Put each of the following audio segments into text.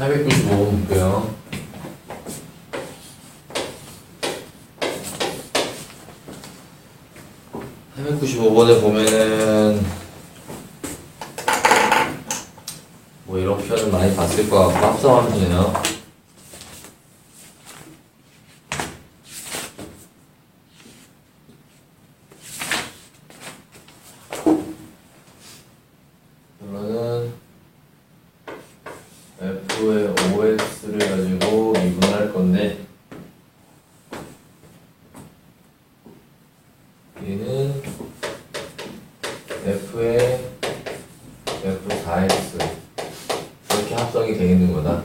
895번 볼게요. (895번에) 보면은 뭐 이런 표현을 많이 봤을 것 같고 합성함수네요 그러면은 F의 OX를 가지고 미분할 건데 얘는 F의 F4X 이렇게 합성이 되어 있는 거다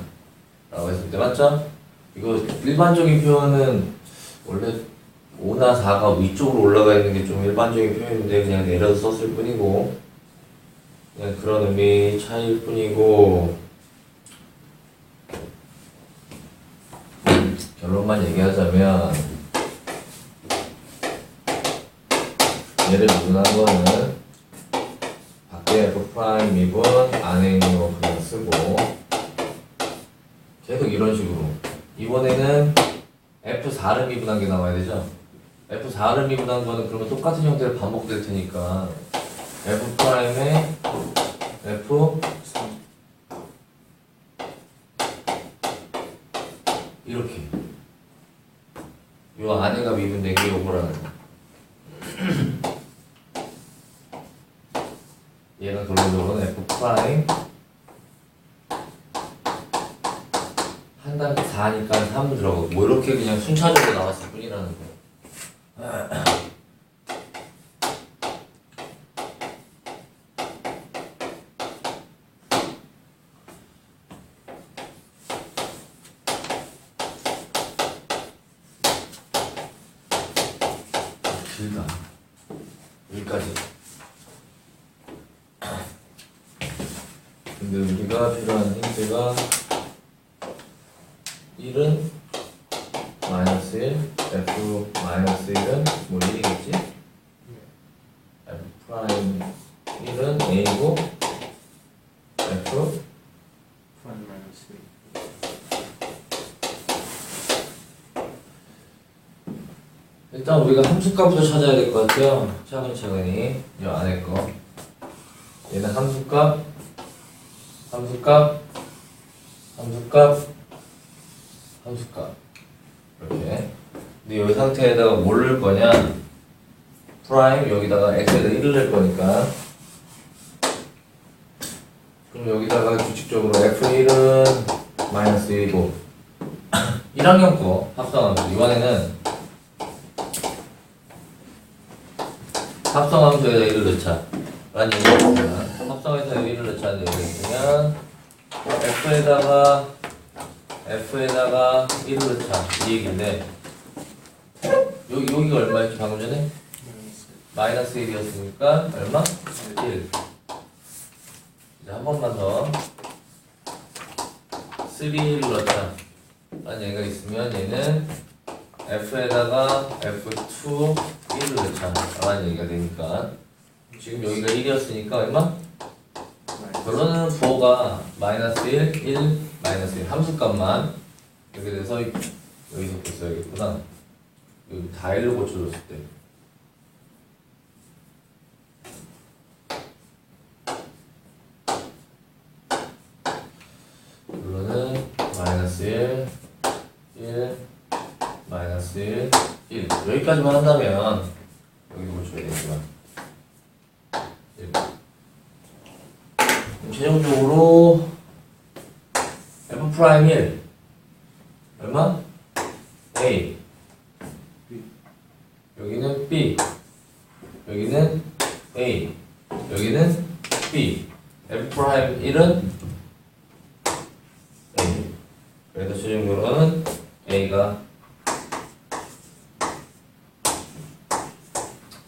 라고 했을 때 맞죠? 이거 표현은 원래 5나 4가 위쪽으로 올라가 있는 게 좀 일반적인 표현인데 그냥 내려서 썼을 뿐이고 그냥 그런 의미 차이일 뿐이고. 결론만 얘기하자면 얘를 미분한 거는 밖에 F 프라임 미분 안에 있는 거 그냥 쓰고 계속 이런 식으로. 이번에는 F4를 미분한 게 나와야 되죠? F4를 미분한 거는 그러면 똑같은 형태를 반복될 테니까 F 프라임에 F 이렇게. 요 안에가 미분된 게 요거라는 거. 얘는 결론적으로는 F 프라임 한 단계 4니까 3도 들어가고 뭐 이렇게 그냥 순차적으로 나왔을 뿐이라는 거 길다 여기까지 근데 우리가 필요한 힌트가 1은 마이너스 1 F 마이너스 1은 뭐 1이겠지? F 프라임 1은 A고 F 프라임 마이너스 일단 우리가 함수값부터 찾아야 될 것 같아요. 차근차근히 이 안에 거. 얘는 함수값, 함수값, 함수값, 함수값. 이렇게. 근데 이 상태에다가 뭘 넣을 거냐? 프라임 여기다가 x에다 1을 넣을 거니까. 여기다가 규칙적으로 f1은 마이너스 1이고 1학년 거 합성함수 이번에는 합성함수에다 1을 넣자. 라는 얘기입니다. 합성해서 1을 넣자는 얘기겠으면 F에다가 F에다가 1을 넣자. 이 얘기인데 여기, 여기가 얼마였지 방금 전에? 마이너스 1이었으니까 얼마? 1. 이제 한 번만 더 3를 넣자. 라는 얘기가 있으면 얘는 F에다가 F2 1을 넣자. 라는 얘기가 되니까 지금 여기가 1이었으니까 얼마? 결론은 부호가 마이너스 1, 1, 마이너스 1 함수값만 이렇게 돼서 여기서 또 써야겠구나. 여기 다 1로 고쳐줬을 때. 결론은 마이너스 1, 1, 마이너스 1, 1 여기까지만 한다면 여기도 고쳐야 되지만. 1 그럼 최종적으로 f 프라임 1 얼마? a. 여기는 b. 여기는 a. 여기는 b. F 프라임 1은 a 그래서 최종적으로는 a가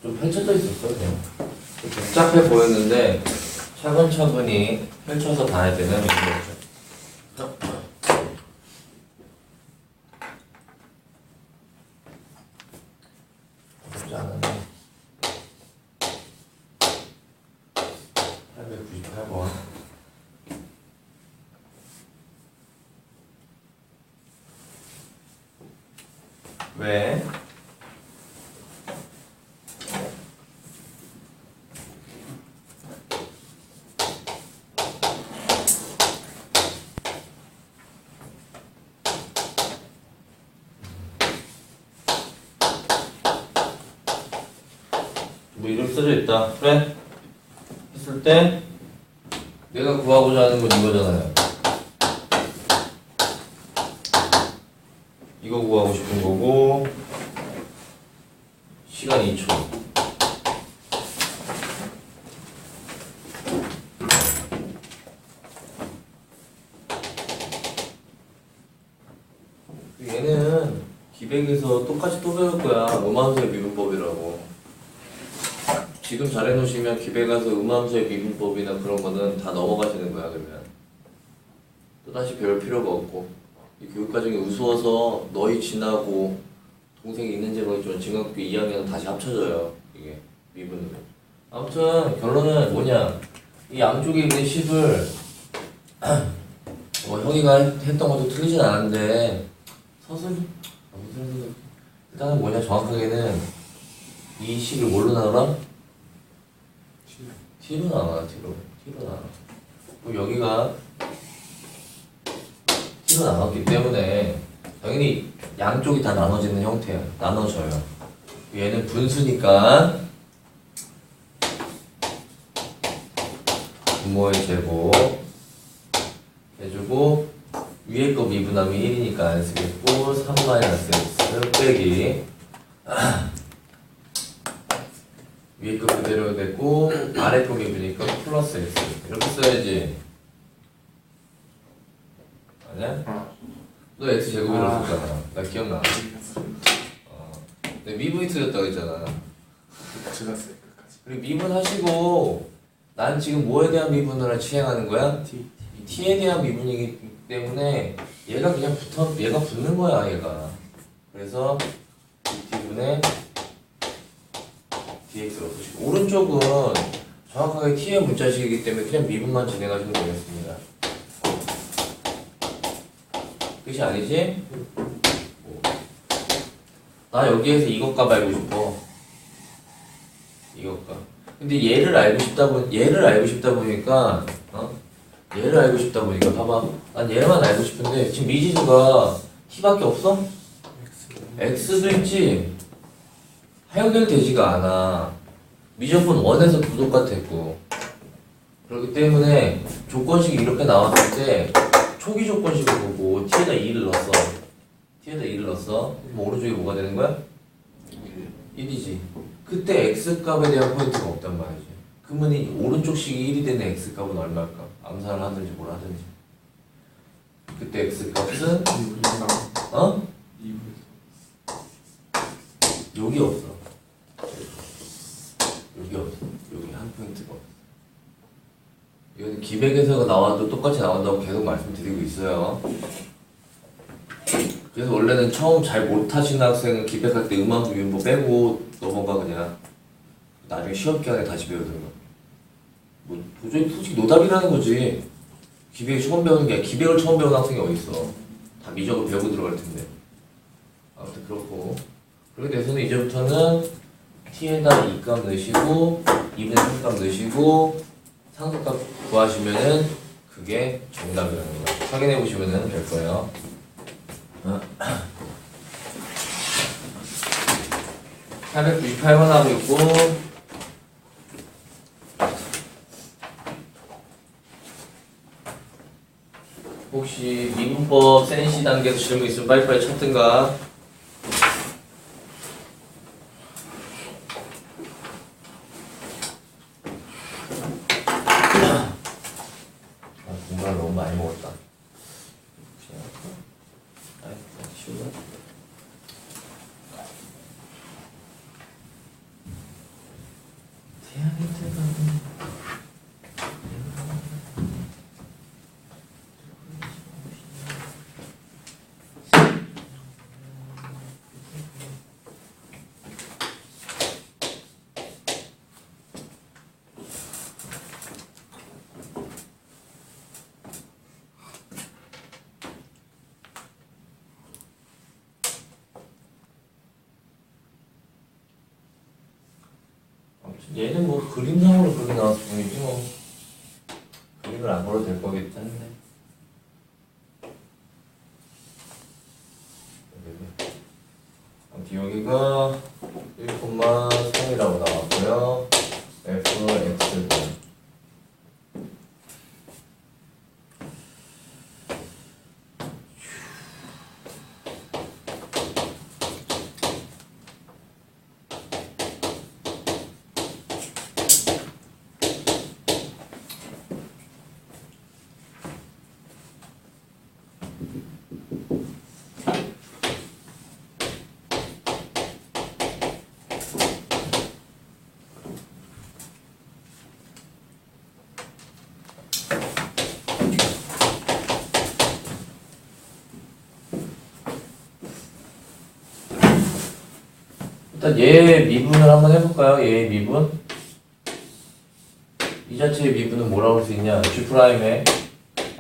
좀 펼쳐져 있었어 그냥 좀 복잡해 보였는데 차근차근히 펼쳐서 봐야 되는 문제였죠. 어렵지 않은데 898번 왜? 뭐 이렇게 써져 있다. 그래? 했을 때 내가 구하고자 하는 건 이거잖아요. 이거 구하고 싶은 거고 시간 2초. 얘는 기백에서 똑같이 또 배울 거야. 음함수의 미분법이라고. 지금 잘해놓으시면 기백 가서 음함수의 미분법이나 그런 거는 다 넘어가시는 거야 그러면. 또 다시 배울 필요가 없고. 이 교육 과정이 우스워서 너희 지나고 동생이 있는지 모르겠지만 중학교 2학년 다시 합쳐져요 이게 미분으로 아무튼 결론은 뭐냐 이 양쪽에 있는 10을 뭐 형이가 했던 것도 틀리진 않은데 서술 아, 무슨 소리. 일단은 뭐냐 정확하게는 이 10을 뭘로 나눠라? T로 나눠 T로 T로 나눠 그럼 여기가 T로 나눴기 때문에 당연히 양쪽이 다 나눠지는 형태야. 나눠져요. 얘는 분수니까 분모의 제곱 위에 거 미분하면 1이니까 안 쓰겠고 3 마이너스 x 빼기 위에 거 그대로 되고 아래 거 미분이니까 플러스 x 이렇게 써야지 아니야? 어. 너 x 제곱이라고 아. 썼잖아. 나 기억나. 어. 내 미분이 틀렸다고 했잖아. 제가 쓸 끝까지. 그리고 미분 하시고 난 지금 뭐에 대한 미분을 시행하는 거야? T. 이 t에 대한 미분이기 때문에 얘가 그냥 붙어 얘가 붙는 거야 얘가. 그래서 dt분의 dx로 보시고 오른쪽은 정확하게 t의 문자식이기 때문에 그냥 미분만 진행하시면 되겠습니다. 끝이 아니지? 나 여기에서 이것 값 알고 싶어. 이것 값. 근데 얘를 알고 싶다 보 얘를 알고 싶다 보니까 어? 얘를 알고 싶다 보니까 봐봐. 난 얘만 알고 싶은데 지금 미지수가 t밖에 없어? X. x도 있지. 해결되지가 않아. 미적분 1에서 두 똑같았고. 그렇기 때문에 조건식이 이렇게 나왔을 때 초기 조건식을 보고 t에다 2를 넣었어. t에다 2를 넣었어. 그럼 오른쪽에 뭐가 되는 거야? 1이지. 그때 x 값에 대한 포인트가 없단 말이지. 그러면 이 오른쪽 식이 1이 되는 x 값은 얼마일까? 암산을 하든지 뭘 하든지. 그때 x 값은 어? 여기 없어. 여기 없어. 여기 한 포인트가 없어. 이건 기백에서 나와도 똑같이 나온다고 계속 말씀드리고 있어요. 그래서 원래는 처음 잘 못하시는 학생은 기백할 때 음악 유인부 빼고 넘어가 그냥 나중에 시험 기간에 다시 배우든가. 뭐 도저히 솔직히 노답이라는 거지. 기백 처음 배우는 게 아니라 기백을 처음 배우는 학생이 어딨어. 다 미적을 배우고 들어갈 텐데. 아무튼 그렇고. 그렇게 돼서는 이제부터는 t에다 2값 넣으시고 2분의 3값 넣으시고 상수값 구하시면은 그게 정답이라는 거 확인해 보시면은 될 거예요. 어. 898번 하고 있고 혹시 미분법 센시 단계에서 질문 있으면 빨리빨리 찾든가 아, 공부를 너무 많이 먹었다. 그냥 할까? 아이, 그냥 치우자. 태양이 뜨거운 얘는 뭐 그림상으로 그렇게 나왔을 뿐이지 뭐. 그림을 안 걸어도 될 거겠지. 한데 아무튼 여기가 1,3이라고 나왔고요 f, x 일단 얘의 미분을 한번 해볼까요? 얘의 미분 이 자체의 미분은 뭐라고 할 수 있냐 G 프라임에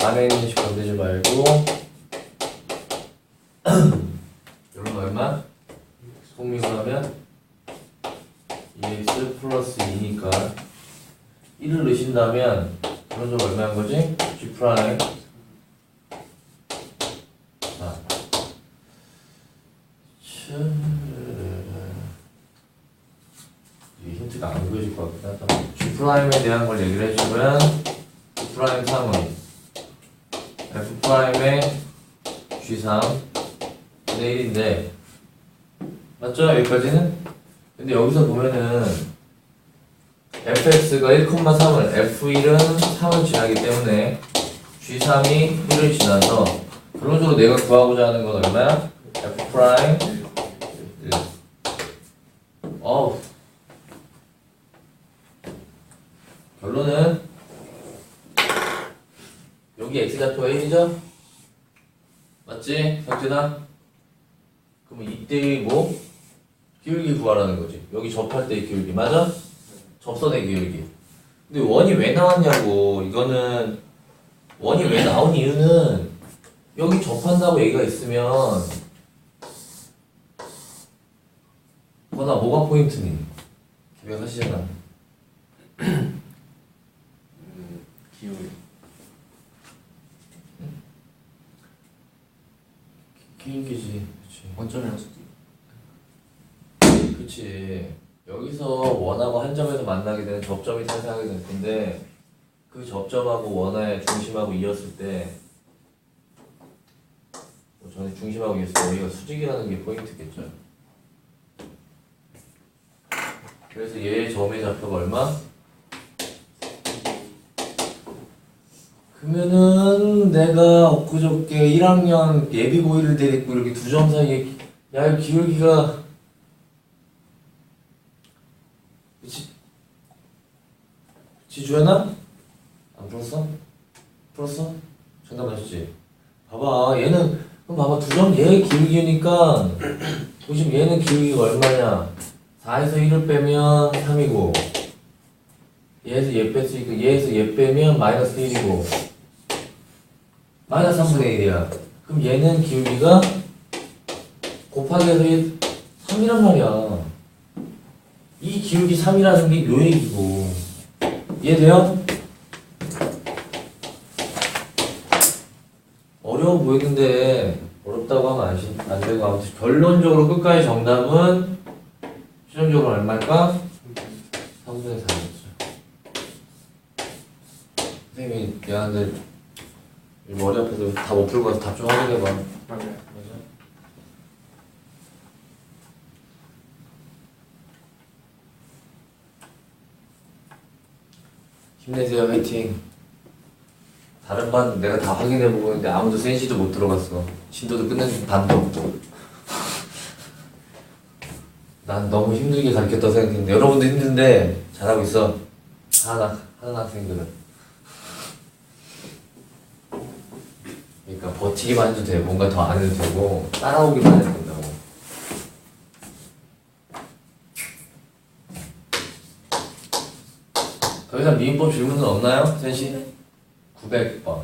안에 있는 식 건드지 말고 이런 거 얼마? 속미분하면 2x 플러스 2니까 1을 넣으신다면 그런 점 얼마인 거지? G 프라임 자 이 힌트가 안 보여질 것 같긴 하다. G 프라임에 대한 걸 얘기를 해주면 G 프라임 3은 F 프라임의 G3 분의 1인데 맞죠? 여기까지는? 근데 여기서 보면은 fx가 1,3을 f1은 3을 지나기 때문에 G3이 1을 지나서 결론적으로 내가 구하고자 하는 건 얼마야? f 1 어우 결론은 여기 x좌표가 1이죠? 맞지? 석진아? 그러면 이때의 뭐? 기울기 구하라는 거지 여기 접할 때의 기울기 맞아? 접선의 기울기 근데 원이 왜 나왔냐고 이거는 원이 왜 나온 이유는 여기 접한다고 얘기가 있으면 거나 뭐가 포인트니? 기억하시잖아 음, 기울이 기울기지 그치 원점이라서 그치. 여기서 원하고 한 점에서 만나게 되는 접점이 탄생하게 될 텐데 그 접점하고 원의 중심하고 이었을 때 뭐 전에 중심하고 이었을 때 여기가 수직이라는 게 포인트겠죠. 그래서 얘의 점의 좌표가 얼마? 그러면은 내가 엊그저께 1학년 예비고일을 데리고 이렇게 두 점 사이에 야이 기울기가 그치? 지주였나? 안 풀었어? 풀었어? 정답 맞았지? 봐봐 얘는 그럼 봐봐 두 점 얘 기울기니까 보시면 얘는 기울기가 얼마냐 4에서 1을 빼면 3이고 얘에서 얘 뺐으니까 얘에서 얘 빼면 마이너스 1이고 마이너스 3분의 1이야 그럼 얘는 기울기가 곱하기 해서 1, 3이란 말이야 이 기울기 3이라는 게 요 얘기고 이해돼요? 어려워 보이는데 어렵다고 하면 안, 신- 안 되고 아무튼 결론적으로 끝까지 정답은 최종적으로 얼마일까? 3분의 4였죠 선생님이 미안한데 이 머리 아파서 다못 풀고 와서 답 좀 확인해봐 맞아요. 맞아? 힘내세요 화이팅. 다른 반 내가 다 확인해보고 있는데 아무도 센시도 못 들어갔어. 진도도 끝낸 반도 없고. 난 너무 힘들게 가르쳤다고 생각했는데 여러분도 힘든데 잘하고 있어. 하나 하는 학생들은 그러니까 버티기만 해도 돼 뭔가 더 안 해도 되고 따라오기만 해도 된다고 더 이상 미인법 질문은 없나요? 센시? 900번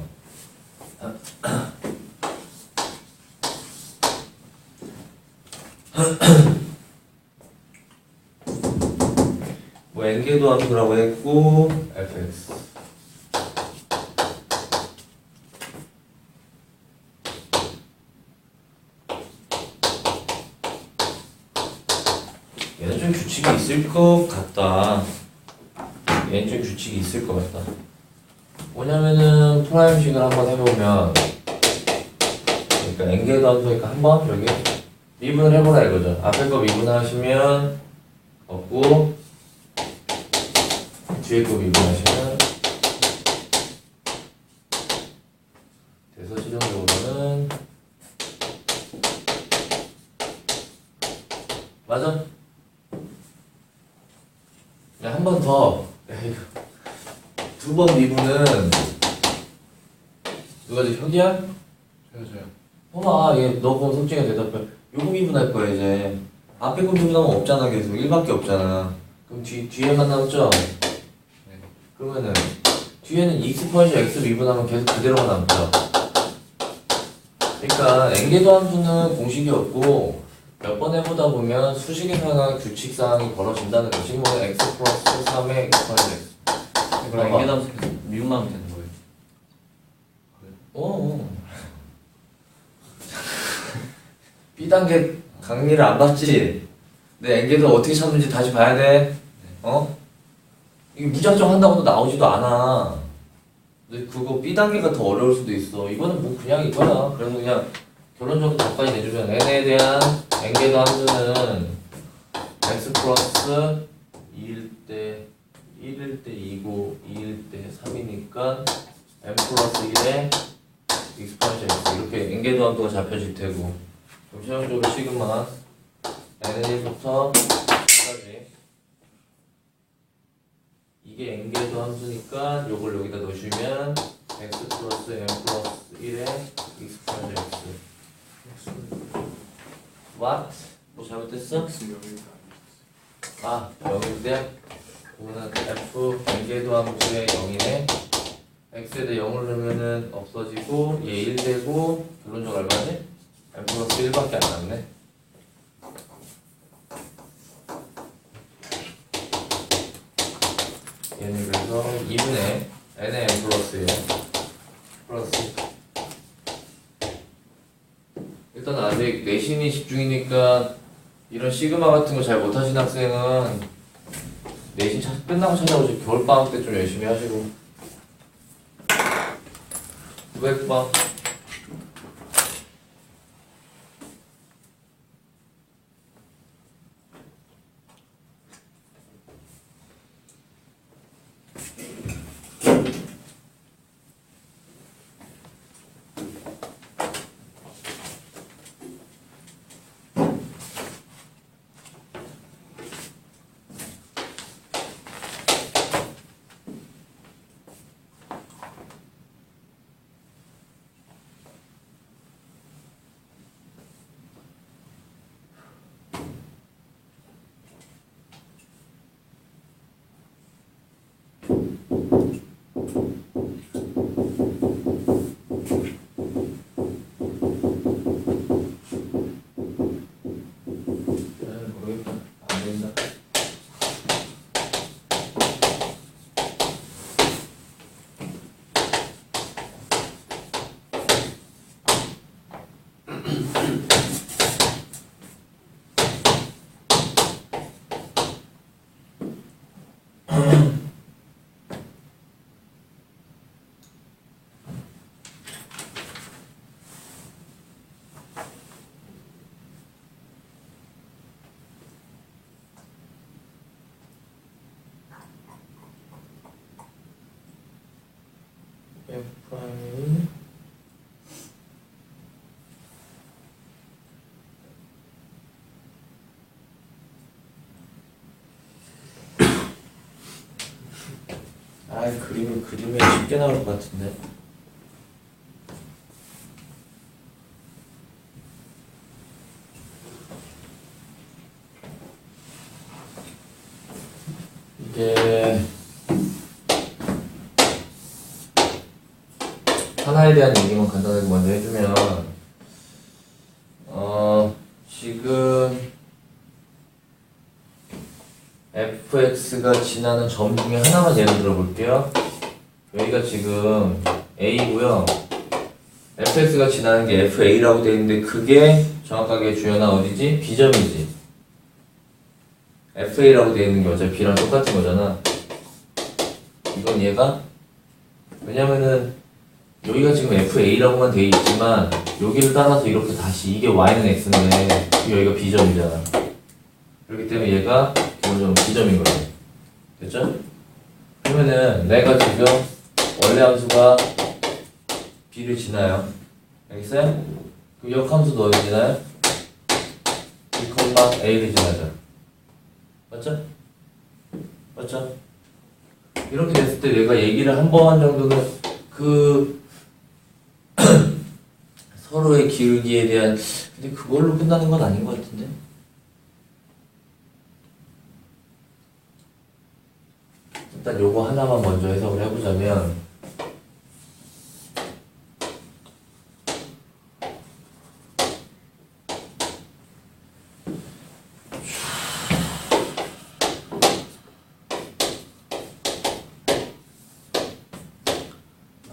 뭐 N개도 함수라고 했고 fx 얘는 좀 규칙이 있을 것 같다. 얘는 좀 규칙이 있을 것 같다. 뭐냐면은 프라임식을 한번 해보면 그러니까 n개도 함수니까 한번 여기 미분을 해보라 이거죠. 앞에 거 미분하시면 없고 뒤에 거 미분하시면 그래서 실용적으로는 맞아? 야, 한번 더. 두 번 미분은 누가 지 혁이야? 저요 저요 봐봐, 얘너 그럼 솔직히 대답해. 요거 미분할 거야 이제. 앞에 거 미분하면 없잖아 계속 1밖에 없잖아. 그럼 뒤 뒤에만 남죠? 네 그러면은 뒤에는 익스퍼런셜 x 미분하면 계속 그대로만 남죠. 그러니까 n개도 함수는 공식이 없고 몇 번 해보다 보면 수식에 상한 규칙 사항이 벌어진다는 것이 뭐 x 플러스 3의 익스퍼런셜 x. 그럼 봐봐. 인계담수 미분만 하면 되는 거예요 어. B 단계 강의를 안 봤지? 내 n개도 어떻게 찾는지 다시 봐야 돼. 어? 이게 무작정 한다고도 나오지도 않아. 근데 그거 B 단계가 더 어려울 수도 있어. 이거는 뭐 그냥 이거야. 그래서 그냥 결론적으로 답까지 내주면 n에 대한 n개도 함수는 x 플러스 2일 때 1일 때 2고 2일 때 3이니까 n 플러스 1에 익스파ൻ션 x 이렇게 n개도 함수가 잡혀질 테고. 그럼 최종적으로 시그마 n은 1부터 10까지. 이게 n개도 함수니까 요걸 여기다 넣으시면 x 플러스 n 플러스 1에 익스파ൻ션 x what? 뭐 잘못됐어? 아, 0인데 그거는 f n개도 함수의 0이네 x에 대해 0을 넣으면은 없어지고 얘 1 되고 결론적으로 얼마지? n 플러스 1밖에 안 남네 얘는 그래서 2분의 n의 n 플러스예요 플러스 일단 아직 내신이 집중이니까 이런 시그마 같은 거 잘 못하신 학생은 내신 차, 끝나고 찾아오지. 겨울방학 때 좀 열심히 하시고. 900번 네, 모르겠다 안 된다 프라임 아 그림이 그림이 쉽게 나올 것 같은데. 이게 하나에 대한 얘기만 간단하게 먼저 해주면 어 지금 fx가 지나는 점 중에 하나만 예를 들어 볼게요. 여기가 지금 a고요. fx가 지나는 게 fa라고 되어 있는데 그게 정확하게 주연아 어디지? b점이지. fa라고 되어 있는 게 어차피 b랑 똑같은 거잖아. 이건 얘가 왜냐면은 여기가 지금 fa라고만 되어 있지만 여기를 따라서 이렇게 다시 이게 y는 x인데 여기가 b점이잖아. 그렇기 때문에 얘가 기본적으로 b점인 거예요. 됐죠? 그러면은 내가 지금 원래 함수가 b를 지나요. 알겠어요? 그 역함수도 어디 지나요? b, a를 지나죠. 맞죠? 맞죠? 이렇게 됐을 때 내가 얘기를 한 번 정도는 그 서로의 기울기에 대한 근데 그걸로 끝나는 건 아닌 것 같은데? 일단 요거 하나만 먼저 해석을 해보자면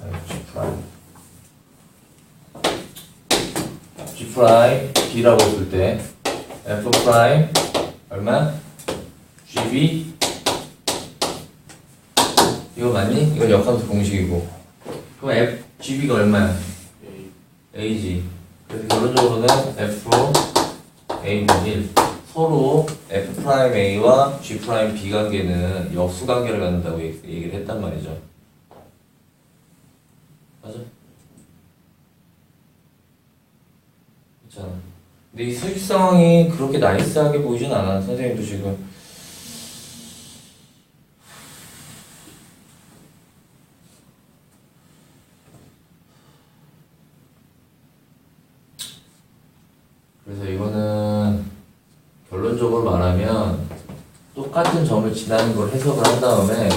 아유, G 프라임 G B라고 했을 때 F 프라임 얼마? GB 이거 맞니? 이건 역함수 공식이고 그럼 F, GB가 얼마야? AG 그래서 결론적으로는 F, A는 1 서로 F 프라임 A와 G 프라임 B 관계는 역수 관계를 갖는다고 얘기- 얘기를 했단 말이죠 맞아? 그렇잖아 근데 이 수직 상황이 그렇게 나이스하게 보이진 않아 선생님도 지금 그래서 이거는 결론적으로 말하면 똑같은 점을 지나는 걸 해석을 한 다음에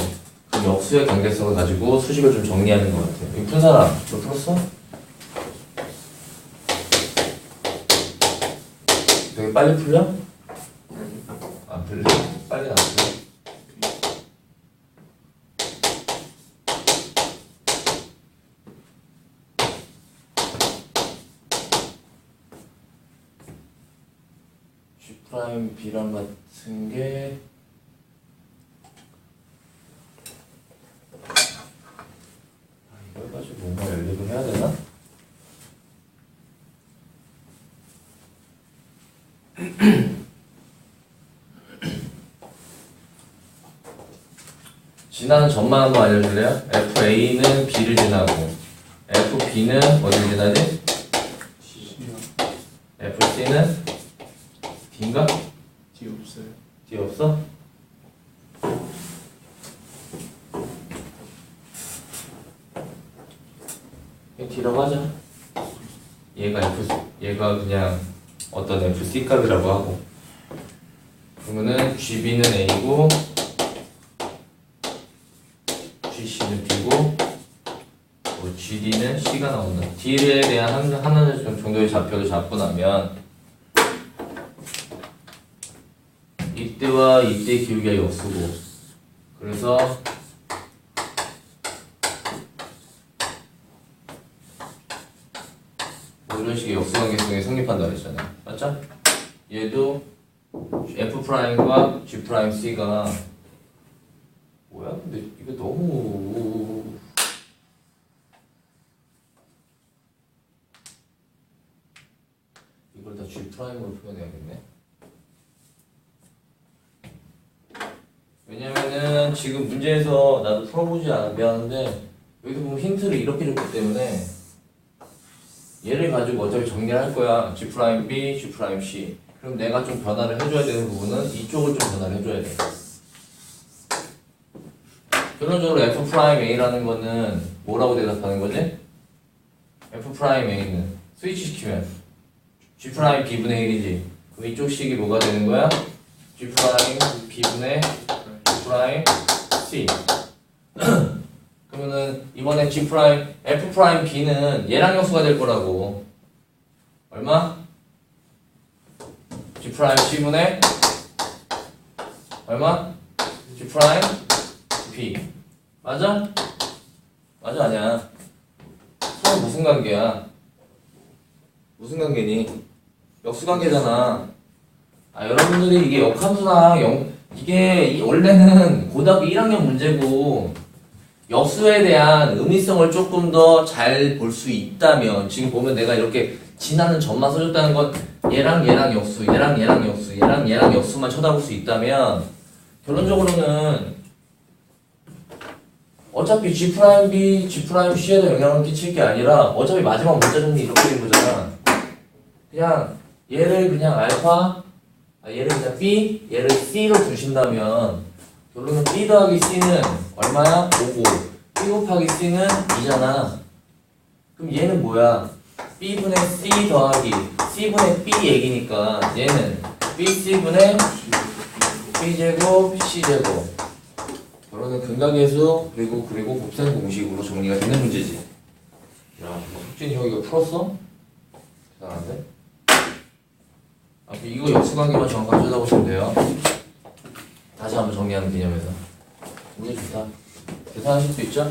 그 역수의 관계성을 가지고 수식을 좀 정리하는 것 같아요. 이거 푼 사람, 너 풀었어? 빨리 풀려? 안 풀려? 빨리 안 풀려? G 프라임 B랑 같은 게 아, 이걸 가지고 뭔가 연립을 해야 되나? 지나는 점만 한번 알려줄래요? FA는 B를 지나고 FB는 어디를 지나지? FC는 D인가? 뒤 없어요. D 없어? D라고 하자. 얘가 F, 얘가 그냥 어떤 FC 값이라고 하고. 그러면은 GB는 A고, GC는 B고, 뭐 GD는 C가 나온다. D에 대한 한, 하나의 정도의 좌표를 잡고 나면 이때와 이때 기울기가 역수고 그래서 뭐 이런 식의 역수관계성이 성립한다 그랬잖아요 맞죠? 얘도 F 프라임과 G 프라임 C가 뭐야? 근데 이거 너무 이걸 다 G 프라임으로 표현해야겠네 왜냐면은 지금 문제에서 나도 풀어보지 않 미안한데 여기서 보면 힌트를 이렇게 줬기 때문에 얘를 가지고 어차피 정리를 할 거야. G 프라임 B, G 프라임 C. 그럼 내가 좀 변화를 해줘야 되는 부분은 이쪽을 좀 변화를 해줘야 돼. 결론적으로 F 프라임 A라는 거는 뭐라고 대답하는 거지? F 프라임 A는 스위치 시키면 G 프라임 B분의 1이지. 그럼 이쪽 식이 뭐가 되는 거야? G 프라임 B분의 프라임 C G 프라임 F 프라임 B는 얘랑 역수가 될 거라고 얼마? G 프라임 C분의 얼마? G 프라임 P 맞아? 맞아 아니야 서로 무슨 관계야? 무슨 관계니? 역수 관계잖아 아 여러분들이 이게 역함수나 영 이게 이- 원래는 고등학교 1학년 문제고 역수에 대한 의미성을 조금 더 잘 볼 수 있다면 지금 보면 내가 이렇게 지나는 점만 써줬다는 건 얘랑 얘랑 역수, 얘랑 얘랑 역수, 얘랑 얘랑 역수만 쳐다볼 수 있다면 결론적으로는 어차피 G 프라임 B, G 프라임 C에도 영향을 끼칠 게 아니라 어차피 마지막 문자 정리 이렇게 된 거잖아. 그냥 얘를 그냥 알파, 아, 얘를 그냥 B, 얘를 C로 두신다면 결론은 B 더하기 C는 얼마야? 5고 B 곱하기 C는 2잖아. 그럼 얘는 뭐야? B분의 C 더하기 C분의 B 얘기니까 얘는 BC분의 B제곱 C제곱 결론은 근각계수 그리고 그리고 곱셈 공식으로 정리가 되는 문제지. 야, 석진이 형 이거 풀었어? 대단한데? 아, 이거 역수관계만 정확하게 찾아보시면 돼요. 다시 한번 정리하는 개념에서. 문제 좋다. 계산하실 수 있죠?